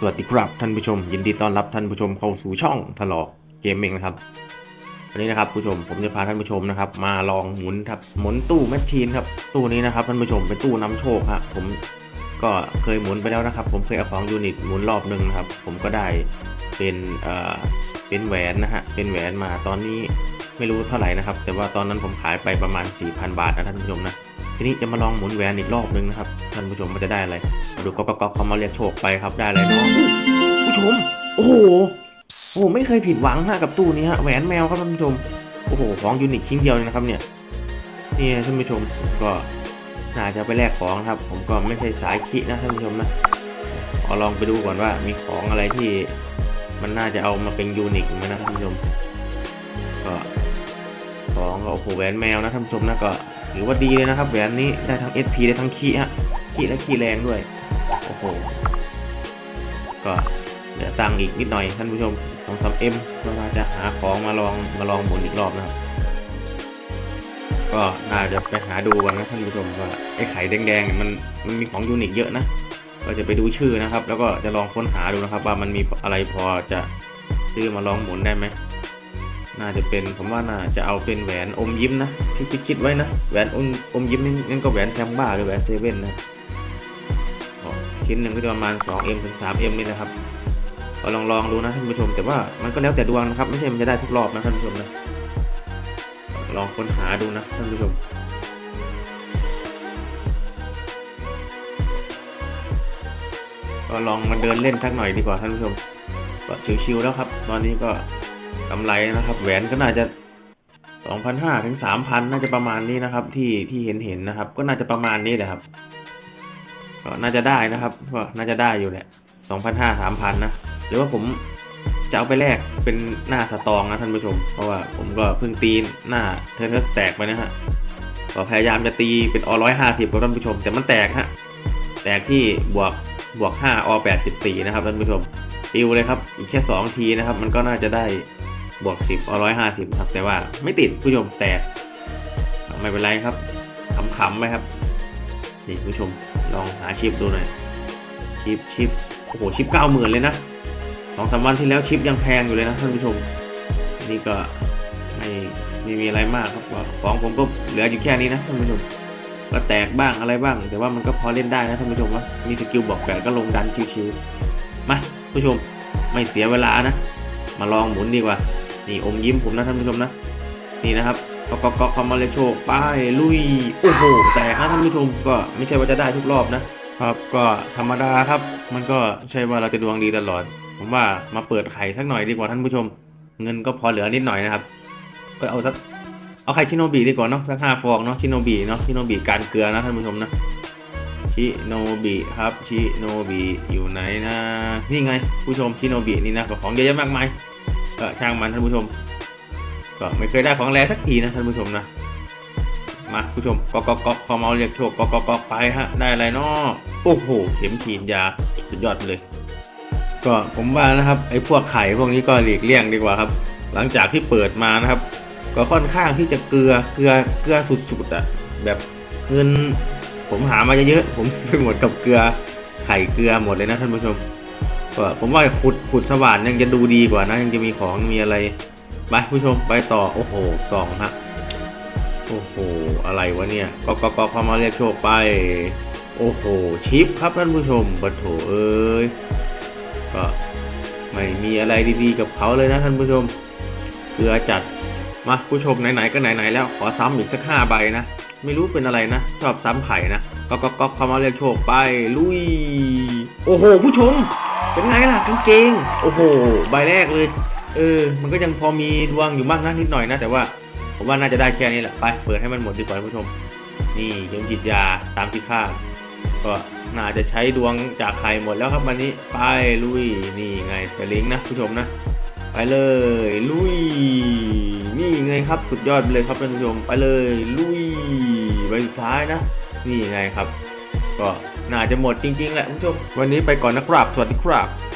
สวัสดีครับท่านผู้ชม ยินดีต้อนรับท่านผู้ชมเข้าสู่ช่องทะลอกเกมเองนะครับวันนี้นะครับผู้ชมผมจะพาท่านผู้ชมนะครับมาลองหมุนครับหมุนตู้แมชชีนครับตู้นี้นะครับท่านผู้ชมเป็นตู้นำโชคฮะผมก็เคยหมุนไปแล้วนะครับ ผมเคยเอาของยูนิตหมุนรอบหนึ่งนะครับ ผมก็ได้เป็นเอ่อเป็นแหวนนะฮะเป็นแหวนมาตอนนี้ไม่รู้เท่าไหร่นะครับ แต่ว่าตอนนั้นผมขายไปประมาณ4,000บาทนะท่านผู้ชมนะ ทีนี้จะมาลองหมุนแหวนอีกรอบหนึงนะครับท่านผู้ชมมันจะได้อะไรมาดูก๊อกก๊อกเขามาเรียกโชคไปครับได้อะไรเนาะผู้ชมโอ้โหโอ้โหไม่เคยผิดหวังฮะกับตู้นี้ฮะแหวนแมวครับท่านผู้ชมโอ้โหของยูนิคชิ้นเดียวเลยนะครับเนี่ยนี่ท่านผู้ชมก็น่าจะไปแลกของครับ ผมก็ไม่ใช่สายคินะท่านผู้ชมนะขอลองไปดูก่อนว่ามีของอะไรที่มันน่าจะเอามาเป็นยูนิคไหมนะท่านผู้ชมก็ของก็โอ้โหแหวนแมวนะท่านผู้ชมนะก็ ถือว่าดีเลยนะครับแหวนนี้ได้ทั้ง SP ได้ทั้งคีฮะคีและคีแรงด้วย โอ้โห ก็เหลือตังอีกนิดหน่อยท่านผู้ชมสองสามเอ็มก็ว่าจะหาของมาลองมาลองหมุนอีกรอบนะครับ ก็น่าจะไปหาดูกันนะท่านผู้ชมว่าไอ้ไข่แดงๆเนี่ยมันมันมีของยูนิคเยอะนะก็จะไปดูชื่อนะครับ แล้วก็จะลองค้นหาดูนะครับ ว่ามันมีอะไรพอจะซื้อมาลองหมุนได้ไหม น่าจะเป็นผมว่าน่าจะเอาเป็นแหวนอมยิ้มนะที่คิดไว้นะแหวนอมอมยิ้มนั่นก็แหวนแซมบ้าหรือแหวนเซเว่นนะชิ้นหนึ่งก็จะประมาณ 2M ถึง 3M นี่นะครับก็ลองลองดูนะท่านผู้ชม แต่ว่ามันก็แล้วแต่ดวงนะครับ ไม่ใช่มันจะได้ทุกรอบนะท่านผู้ชมนะลองค้นหาดูนะท่านผู้ชมก็ลองมาเดินเล่นสักหน่อยดีกว่าท่านผู้ชมก็ชิวๆแล้วครับ ตอนนี้ก็ กำไรนะครับ แหวนก็น่าจะ2,500ถึง3,000น่าจะประมาณนี้นะครับ ที่ที่เห็นเห็นนะครับ ก็น่าจะประมาณนี้แหละครับก็น่าจะได้นะครับก็น่าจะได้อยู่แหละสองพันห้าสามพันนะหรือว่าผมจะเอาไปแลกเป็นหน้าสตองนะท่านผู้ชม เพราะว่าผมก็เพิ่งตีหน้าเทอร์แตกไปนะฮะก็พยายามจะตีเป็นอร้อยห้าสิบกับท่านผู้ชม แต่มันแตกฮะแตกที่บวกบวกห้าอแปดสิบสี่นะครับท่านผู้ชมปิวเลยครับอีกแค่สองทีนะครับ มันก็น่าจะได้ บวกสิบอร้อยห้าสิบครับ แต่ว่าไม่ติดผู้ชมแตกไม่เป็นไรครับขำๆไปครับนี่ผู้ชมลองหาชิปดูหน่อยชิปชิปโอ้โหชิปเก้าหมื่นเลยนะสองสามวันที่แล้วชิปยังแพงอยู่เลยนะท่านผู้ชม นี่ก็ไม่ไม่มีอะไรมากครับของผมก็เหลืออยู่แค่นี้นะท่านผู้ชมก็แตกบ้างอะไรบ้าง แต่ว่ามันก็พอเล่นได้นะท่านผู้ชมว่ามีสกิลบอกแปดก็ลงดันชิวๆมาผู้ชมไม่เสียเวลานะ มาลองหมุนดีกว่า นี่อมยิ้มผมนะท่านผู้ชมนะ นี่นะครับก็ก็ก็คอมมาเลโชคไปลุยโอ้โหแต่นะท่านผู้ชมก็ไม่ใช่ว่าจะได้ทุกรอบนะครับก็ธรรมดาครับ มันก็ใช่ว่าเราจะดวงดีตลอด ผมว่ามาเปิดไข่สักหน่อยดีกว่าท่านผู้ชม เงินก็พอเหลือนิดหน่อยนะครับ ก็เอาสักเอาไข่ชิโนบิดีกว่าเนาะสักห้าฟองเนาะชิโนบิเนาะชิโนบิการเกลือนะท่านผู้ชมนะชิโนบิครับชิโนบิอยู่ไหนนะ นี่ไงผู้ชมชิโนบินี่นะของเยอะแยะมากมาย ก็ช่างมันท่านผู้ชม ก็ไม่เคยได้ของแรงสักทีนะท่านผู้ชมนะ มาผู้ชมก็ก็ก็พอเมาเรียกโชคก็ก็ก็ไปฮะ ได้อะไรเนาะโอ้โห เข็มฉีดยาสุดยอดเลย ก็ผมว่านะครับไอ้พวกไข่พวกนี้ก็หลีกเลี่ยงดีกว่าครับ หลังจากที่เปิดมานะครับ ก็ค่อนข้างที่จะเกลือเกลือเกลือสุดๆอะแบบเงินผมหามาเยอะๆผมไปหมดกับเกลือไข่เกลือหมดเลยนะท่านผู้ชม ก็ผมว่าขุดขุดสว่านยังจะดูดีกว่านะ ยังจะมีของมีอะไรไปผู้ชมไปต่อโอ้โหสองฮะโอ้โหอะไรวะเนี่ยก็ก็ก็เข้ามาเรียกโชคไป โอ้โหชิปครับท่านผู้ชมปะโถเอ้ยก็ไม่มีอะไรดีๆกับเขาเลยนะท่านผู้ชมเกลือจัดมาผู้ชมไหนๆก็ไหนๆแล้วขอซ้ำอีกสักห้าใบนะ ไม่รู้เป็นอะไรนะ ชอบซ้ำไข่นะ ก็ก็ก็เข้ามาเรียกโชคไปลุย โอ้โห ผู้ชมเป็นไงล่ะกางเกง โอ้โห ใบแรกเลย เออ มันก็ยังพอมีดวงอยู่บ้างนะนิดหน่อยนะ แต่ว่าผมว่าน่าจะได้แค่นี้แหละไปเปิดให้มันหมดดีกว่าผู้ชม นี่เข็มฉีดยาตามที่คาดก็น่าจะใช้ดวงจากไข่หมดแล้วครับวันนี้ไปลุยนี่ไงสลิงนะผู้ชมนะ ไปเลยลุย นี่ไงครับสุดยอดไปเลยครับท่านผู้ชม ไปเลยลุยใบสุดท้ายนะ นี่ไงครับ ก็น่าจะหมดจริงๆแหละคุณผู้ชมวันนี้ไปก่อนนะครับสวัสดีครับ